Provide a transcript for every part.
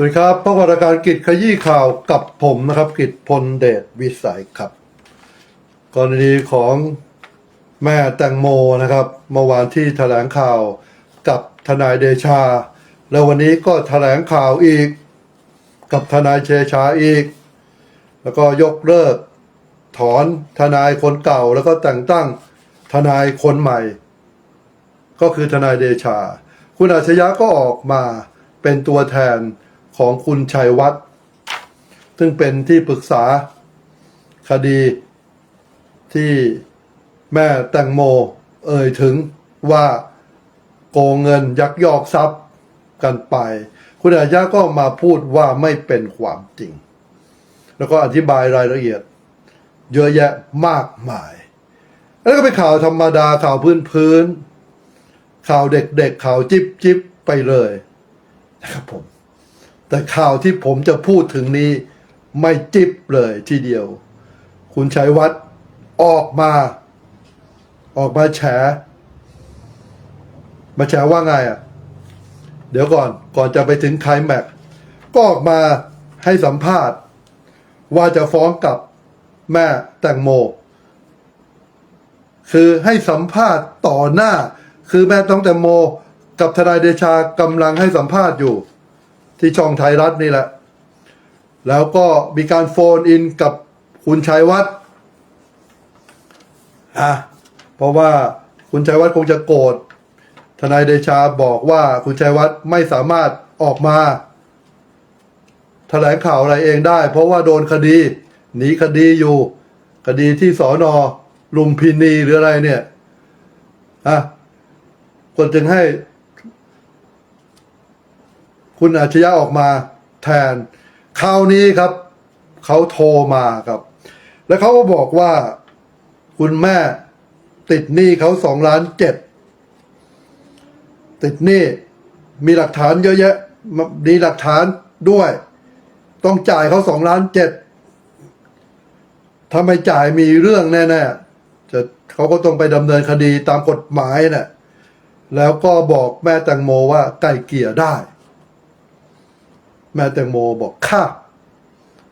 สวัสดีครับพบกับรายการกิจขยี้ข่าวกับผมนะครับ กิจพลเดชวิสัยครับ กรณีของแม่แตงโมนะครับ เมื่อวานที่แถลงข่าวกับทนายเดชา แล้ววันนี้ก็แถลงข่าวอีก กับทนายเชชาอีก แล้วก็ยกเลิก ถอนทนายคนเก่า แล้วก็แต่งตั้งทนายคนใหม่ ก็คือทนายเดชา คุณอาชญะก็ออกมาเป็นตัวแทน ของคุณชัยวัฒน์ซึ่งเป็นที่ปรึกษาคดีที่แม่แตงโมเอ่ยถึงว่าโกงเงินยักยอกทรัพย์กันไป คุณอาญะก็มาพูดว่าไม่เป็นความจริง แล้วก็อธิบายรายละเอียด เยอะแยะมากมาย แล้วก็เป็นข่าวธรรมดาข่าวพื้นพื้นข่าวเด็กๆข่าวจิบจิบไปเลยนะครับผม แต่ข่าวที่ผมจะพูดถึงนี้ไม่จิบเลยทีเดียว คุณชัยวัฒน์ออกมา ออกมาแฉ มาแฉว่าไงอะ เดี๋ยวก่อนก่อนจะไปถึงไคลแม็กก็ออกมาให้สัมภาษณ์ ว่าจะฟ้องกับแม่แตงโม คือให้สัมภาษณ์ต่อหน้า คือแม่ต้องแตงโม กับทนายเดชากำลังให้สัมภาษณ์อยู่ ที่ช่องไทยรัฐนี่แหละ แล้วก็มีการโฟนอินกับคุณชัยวัฒน์อะเพราะว่าคุณชัยวัฒน์คงจะโกรธทนายเดชาบอกว่าคุณชัยวัฒน์ไม่สามารถออกมาแถลงข่าวอะไรเองได้ เพราะว่าโดนคดี หนีคดีอยู่ คดีที่สอนอลุมพินีหรืออะไรเนี่ยอะก็จึงให้ คุณอาชญะออกมาแทนคราวนี้ครับ เขาโทรมาครับ แล้วเขาก็บอกว่าคุณแม่ติดหนี้เขาสองล้านเจ็ดติดหนี้มีหลักฐานเยอะแยะมีหลักฐานด้วย ต้องจ่ายเขาสองล้านเจ็ดถ้าไม่จ่ายมีเรื่องแน่ๆจะเขาก็ต้องไปดำเนินคดีตามกฎหมายน่ะแล้วก็บอกแม่แตงโมว่าไก่เกี่ยได้ แม่แตงโมบอกค่า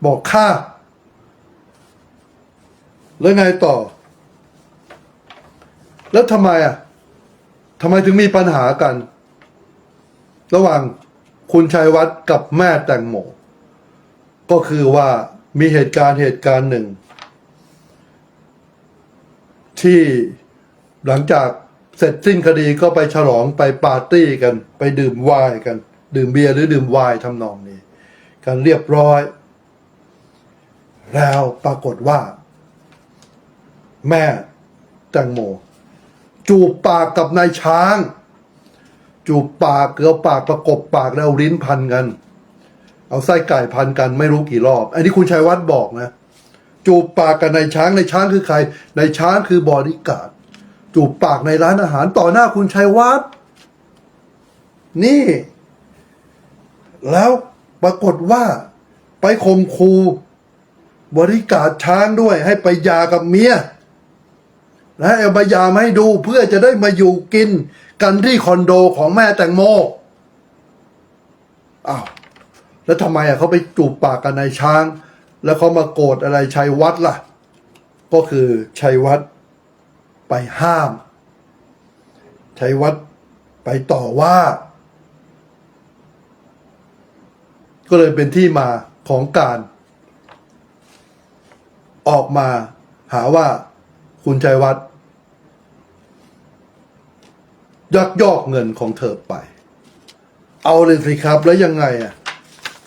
บอกค่าแล้วไงต่อ แล้วทำไมอะทำไมถึงมีปัญหากัน ระหว่างคุณชัยวัฒน์กับแม่แตงโมก็คือว่ามีเหตุการณ์เหตุการณ์หนึ่ง ที่หลังจากเสร็จสิ้นคดีก็ไปฉลองไปปาร์ตี้กัน ไปดื่มไวน์กัน ดื่มเบียร์หรือดื่มไวน์ทำนองนี้ กันเรียบร้อย แล้วปรากฏว่า แม่แตงโม จูบปากกับนายช้าง จูบปากเกลือปากประกบปากแล้วลิ้นพันกัน เอาไส้ไก่พันกันไม่รู้กี่รอบ อันนี้คุณชัยวัฒน์บอกนะจูบปากกับนายช้างนายช้างคือใครนายช้างคือบอดี้การ์ดจูบปากในร้านอาหารต่อหน้าคุณชัยวัฒน์นี่ แล้วปรากฏว่าไปข่มคูบริการช้างด้วย ให้ไปยากับเมียและเอาใบยามาให้ดูเพื่อจะได้มาอยู่กินกันที่คอนโดของแม่แตงโมอ้าวแล้วทำไมอะเขาไปจูบปากกับนายช้าง แล้วเขามาโกรธอะไรชัยวัฒน์ล่ะ ก็คือชัยวัฒน์ไปห้ามชัยวัฒน์ไปต่อว่า ก็เลยเป็นที่มาของการออกมาหาว่าคุณชัยวัฒน์ยักยอกเงินของเธอไป เอาเลยสิครับแล้วยังไงอะ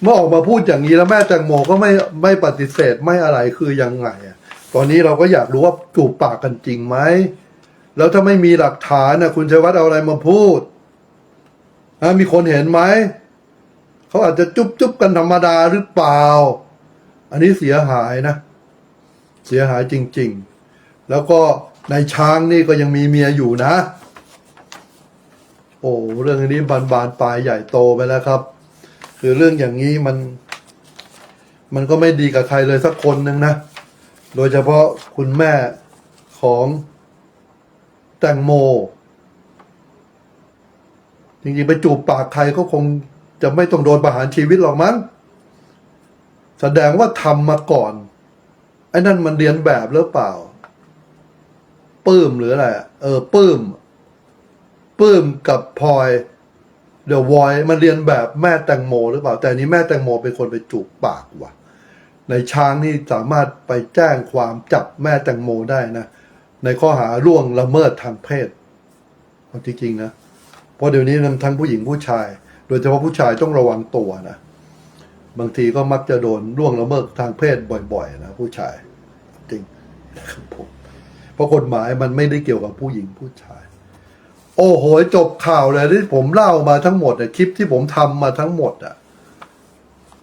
เมื่อออกมาพูดอย่างนี้แล้วแม่แตงโมก็ไม่ไม่ปฏิเสธไม่อะไรคือยังไงอะ ตอนนี้เราก็อยากรู้ว่าจูบปากกันจริงไหม แล้วถ้าไม่มีหลักฐานนะคุณชัยวัฒน์เอาอะไรมาพูดนะมีคนเห็นไหม เขาอาจจะจุ๊บจุ๊บกันธรรมดาหรือเปล่า อันนี้เสียหายนะ เสียหายจริง ๆ แล้วก็ในายช้างนี่ก็ยังมีเมียอยู่นะ โอ้เรื่องนี้บานบานปลายใหญ่โตไปแล้วครับ คือเรื่องอย่างนี้มัน มันก็ไม่ดีกับใครเลยสักคนหนึ่งนะ โดยเฉพาะคุณแม่ของแตงโม จริงๆ ไปจูบปากใครก็คง จะไม่ต้องโดนประหารชีวิตหรอกมั้งแสดงว่าทำมาก่อน ไอ้นั่นมันเรียนแบบหรือเปล่าปื้มหรืออะไรเออปื้มปื้มกับพลอยเดี๋ยววอยมันเรียนแบบแม่แตงโมหรือเปล่า แต่นี้แม่แตงโมเป็นคนไปจูบปากว่ะ ในช้างนี่สามารถไปแจ้งความจับแม่แตงโมได้นะ ในข้อหาร่วงละเมิดทางเพศเอาจริงๆนะ เพราะเดี๋ยวนี้ทั้งผู้หญิงผู้ชาย โดยเฉพาะผู้ชายต้องระวังตัวนะ บางทีก็มักจะโดนล่วงละเมิดทางเพศบ่อยๆนะผู้ชาย จริงนะครับผมเพราะกฎหมายมันไม่ได้เกี่ยวกับผู้หญิงผู้ชาย โอ้โหจบข่าวเลยที่ผมเล่ามาทั้งหมดเนี่ยคลิปที่ผมทำมาทั้งหมดอะ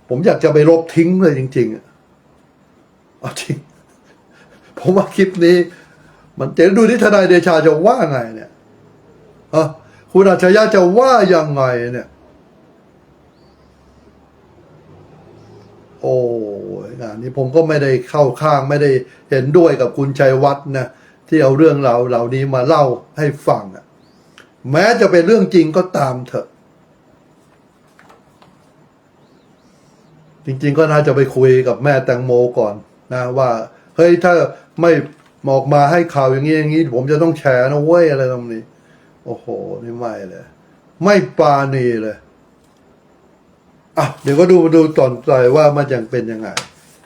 ผมอยากจะไปลบทิ้งเลยจริงๆเอาจริง ผมว่าคลิปนี้ มันเจ๋งดูที่ทนายเดชาจะว่าไงเนี่ยออคุณอัจฉริยะจะว่ายังไงเนี่ย โอ้ยงานนี้ผมก็ไม่ได้เข้าข้างไม่ได้เห็นด้วยกับคุณชัยวัฒน์นะที่เอาเรื่องราวเหล่านี้มาเล่าให้ฟังอะแม้จะเป็นเรื่องจริงก็ตามเถอะ จริงๆก็น่าจะไปคุยกับแม่แตงโมก่อนนะว่า เฮ้ยถ้าไม่ออกมาให้ข่าวอย่างนี้อย่างนี้ ผมจะต้องแฉนะเว้ยอะไรตรงนี้ โอ้โห นี่ไม่เลย ไม่ปาณีเลย อะเดี๋ยวก็ดูดูตอนใจว่ามันยังเป็นยังไง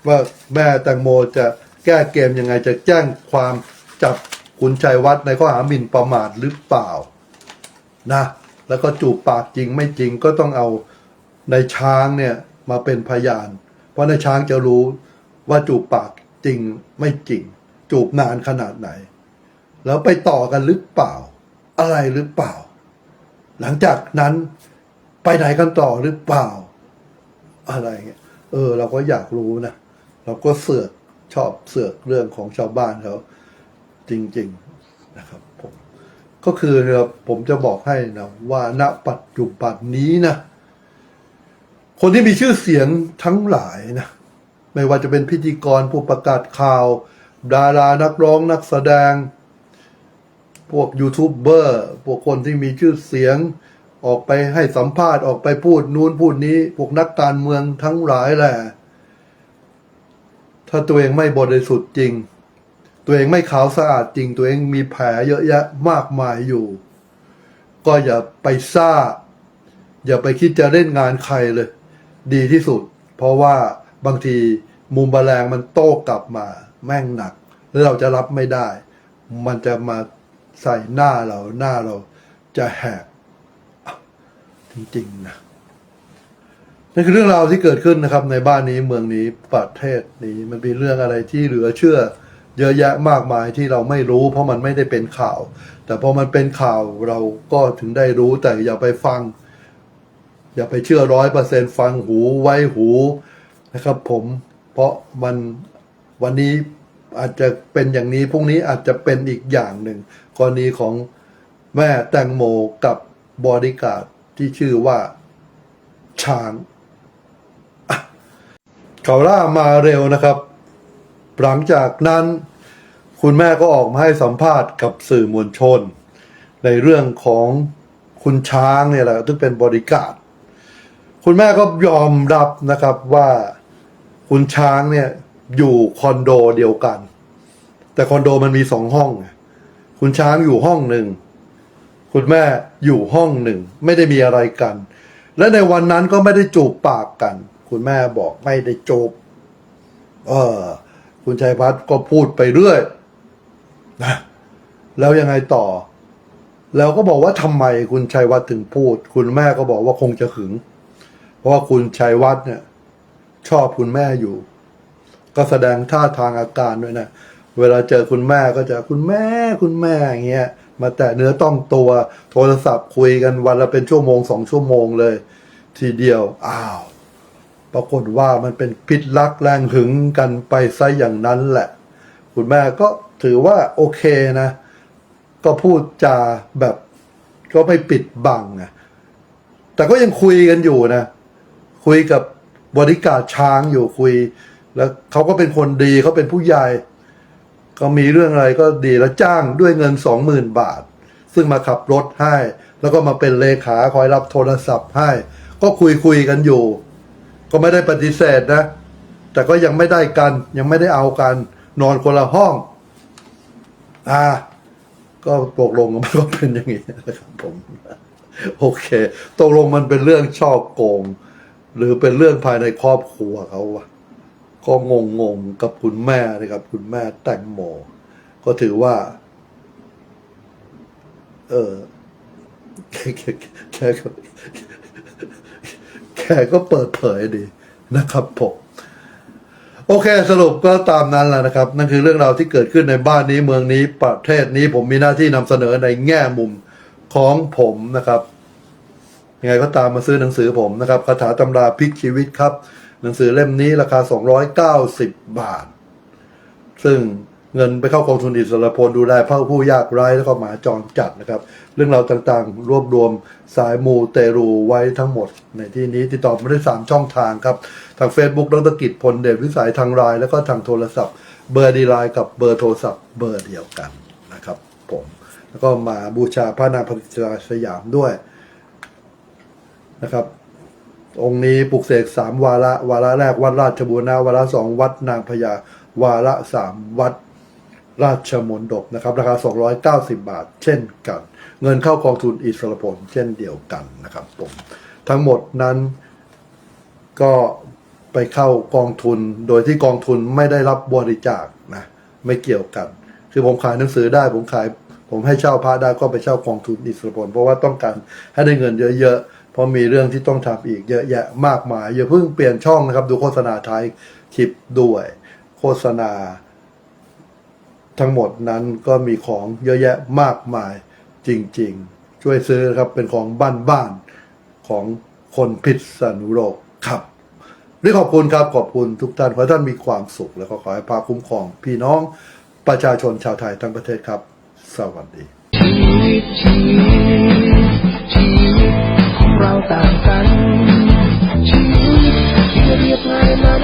ว่าแม่แตงโมจะแก้เกมยังไงจะแจ้งความจับคุณชัยวัฒน์ในข้อหาหมิ่นประมาทหรือเปล่านะ แล้วก็จูบปากจริงไม่จริงก็ต้องเอาในช้างเนี่ยมาเป็นพยาน เพราะในช้างจะรู้ว่าจูบปากจริงไม่จริง จูบนานขนาดไหน แล้วไปต่อกันหรือเปล่า อะไรหรือเปล่า หลังจากนั้นไปไหนกันต่อหรือเปล่า อะไรเงี้ยเออ เราก็อยากรู้นะเราก็เสือกชอบเสือกเรื่องของชาวบ้านเขาจริง ๆนะครับผมก็คือนะผมจะบอกให้นะว่าณปัจจุบันนี้นะคนที่มีชื่อเสียงทั้งหลายนะไม่ว่าจะเป็นพิธีกรผู้ประกาศข่าว ดารานักร้องนักแสดง พวกยูทูบเบอร์พวกคนที่มีชื่อเสียง ออกไปให้สัมภาษณ์ออกไปพูดนู้นพูดนี้พวกนักการเมืองทั้งหลายแหละ ถ้าตัวเองไม่บริสุทธิ์จริง ตัวเองไม่ขาวสะอาดจริง ตัวเองมีแผลเยอะแยะมากมายอยู่ ก็อย่าไปซ่า อย่าไปคิดจะเล่นงานใครเลย ดีที่สุด เพราะว่าบางทีมุมบแมลงมันโต้กลับมา แม่งหนัก แล้วเราจะรับไม่ได้ มันจะมาใส่หน้าเราหน้าเราจะแหก จริงๆนะนั่นคือเรื่องราวที่เกิดขึ้นนะครับ ในบ้านนี้เมืองนี้ประเทศนี้มันเป็นเรื่องอะไรที่เหลือเชื่อ เยอะแยะมากมายที่เราไม่รู้ เพราะมันไม่ได้เป็นข่าว แต่พอมันเป็นข่าวเราก็ถึงได้รู้แต่อย่าไปฟัง อย่าไปเชื่อร้อยเปอร์เซ็นฟังหูไว้หูนะครับ ผมเพราะมันวันนี้อาจจะเป็นอย่างนี้พรุ่งนี้อาจจะเป็นอีกอย่างหนึ่งกรณีของแม่แตงโมกับบอดี้การ์ด ที่ชื่อว่า ช้างเขาล่ามาเร็วนะครับ หลังจากนั้น คุณแม่ก็ออกมาให้สัมภาษณ์กับสื่อมวลชน ในเรื่องของคุณช้างเนี่ยแหละซึ่งเป็นบริการคุณแม่ก็ยอมรับนะครับว่าคุณช้างเนี่ยอยู่คอนโดเดียวกัน แต่คอนโดมันมีสองห้อง คุณช้างอยู่ห้องหนึ่ง คุณแม่อยู่ห้องหนึ่งไม่ได้มีอะไรกัน และในวันนั้นก็ไม่ได้จูบปากกัน คุณแม่บอกไม่ได้จูบเออคุณชัยพัฒน์ก็พูดไปเรื่อยนะแล้วยังไงต่อ แล้วก็บอกว่าทำไมคุณชัยวัฒน์ถึงพูด คุณแม่ก็บอกว่าคงจะหึง เพราะว่าคุณชัยวัฒน์เนี่ย ชอบคุณแม่อยู่ ก็แสดงท่าทางอาการด้วยนะเวลาเจอคุณแม่ก็จะคุณแม่คุณแม่อย่างเงี้ย มาแตะเนื้อต้องตัว โทรศัพท์คุยกันวันละเป็นชั่วโมงสองชั่วโมงเลย ทีเดียว อ้าว ปรากฏว่ามันเป็นพิษรักแรงหึงกันไปซะอย่างนั้นแหละ คุณแม่ก็ถือว่าโอเคนะ ก็พูดจาแบบก็ไม่ปิดบังนะแต่ก็ยังคุยกันอยู่นะ คุยกับบริการช้างอยู่คุย แล้วเขาก็เป็นคนดีเขาเป็นผู้ใหญ่ ก็มีเรื่องอะไรก็ดีแล้วจ้างด้วยเงินสองหมื่นบาท ซึ่งมาขับรถให้ แล้วก็มาเป็นเลขาคอยรับโทรศัพท์ให้ ก็คุยคุยกันอยู่ ก็ไม่ได้ปฏิเสธนะ แต่ก็ยังไม่ได้กัน ยังไม่ได้เอากัน นอนคนละห้อง อ่า ก็ตกลงมันก็เป็นอย่างนี้นะครับผม โอเคตกลงมันเป็นเรื่องชอบโกง หรือเป็นเรื่องภายในครอบครัวเขาวะ ก็งงงๆกับคุณแม่นะครับ คุณแม่แตงโม ก็ถือว่า เออแกแกแกก็แกก็เปิดเผยดีนะครับผมโอเค สรุปก็ตามนั้นแหละนะครับ นั่นคือเรื่องราวที่เกิดขึ้นในบ้านนี้เมืองนี้ประเทศนี้ผมมีหน้าที่นำเสนอในแง่มุมของผมนะครับยังไงก็ตามมาซื้อหนังสือผมนะครับคาถาตำราพลิกชีวิตครับ หนังสือเล่มนี้ราคา 290 บาท ซึ่งเงินไปเข้ากองทุนอิสระพลดูแลผู้ผู้ยากไร้แล้วก็หมาจรจัดนะครับ เรื่องราวต่างๆ รวบรวมสายมูเตรูไว้ทั้งหมด ในที่นี้ติดต่อมาได้ 3 ช่องทางครับ ทาง Facebook ดรกิจพลเดชวิสัยทางไลน์แล้วก็ทางโทรศัพท์ เบอร์ดีไลน์กับเบอร์โทรศัพท์เบอร์เดียวกันนะครับผมแล้วก็มาบูชาพระนางพระจิตราสยามด้วยนะครับ องค์นี้ปลุกเสกสามวาระ วาระแรกวัดราชบูรณะวาระสองวัดนางพญาวาระสามวัดราชมนดบนะครับ ราคา 290 บาท เช่นกัน เงินเข้ากองทุนอิสระพลเช่นเดียวกันนะครับผมทั้งหมดนั้นก็ไปเข้ากองทุนโดยที่กองทุนไม่ได้รับบริจาคนะไม่เกี่ยวกัน คือผมขายหนังสือได้ผมขาย ผมให้เช่าพระได้ก็ไปเช่ากองทุนอิสระพลเพราะว่าต้องการให้ได้เงินเยอะๆ เพราะมีเรื่องที่ต้องทำอีกเยอะแยะมากมาย อย่าเพิ่งเปลี่ยนช่องนะครับ ดูโฆษณาท้ายคลิปด้วย โฆษณา ทั้งหมดนั้นก็มีของเยอะแยะมากมายจริง ๆ ช่วยซื้อนะครับเป็นของบ้านๆของคนพิษณุโลกครับนี่ขอบคุณครับขอบคุณทุกท่านขอให้ท่านมีความสุข แล้วก็ขอให้พาคุ้มครอง พี่น้องประชาชนชาวไทยทั้งประเทศครับ สวัสดี เราต่างกันชีวิตที่เรียบง่ายนั้น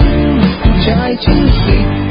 ใช้ชื่อสิ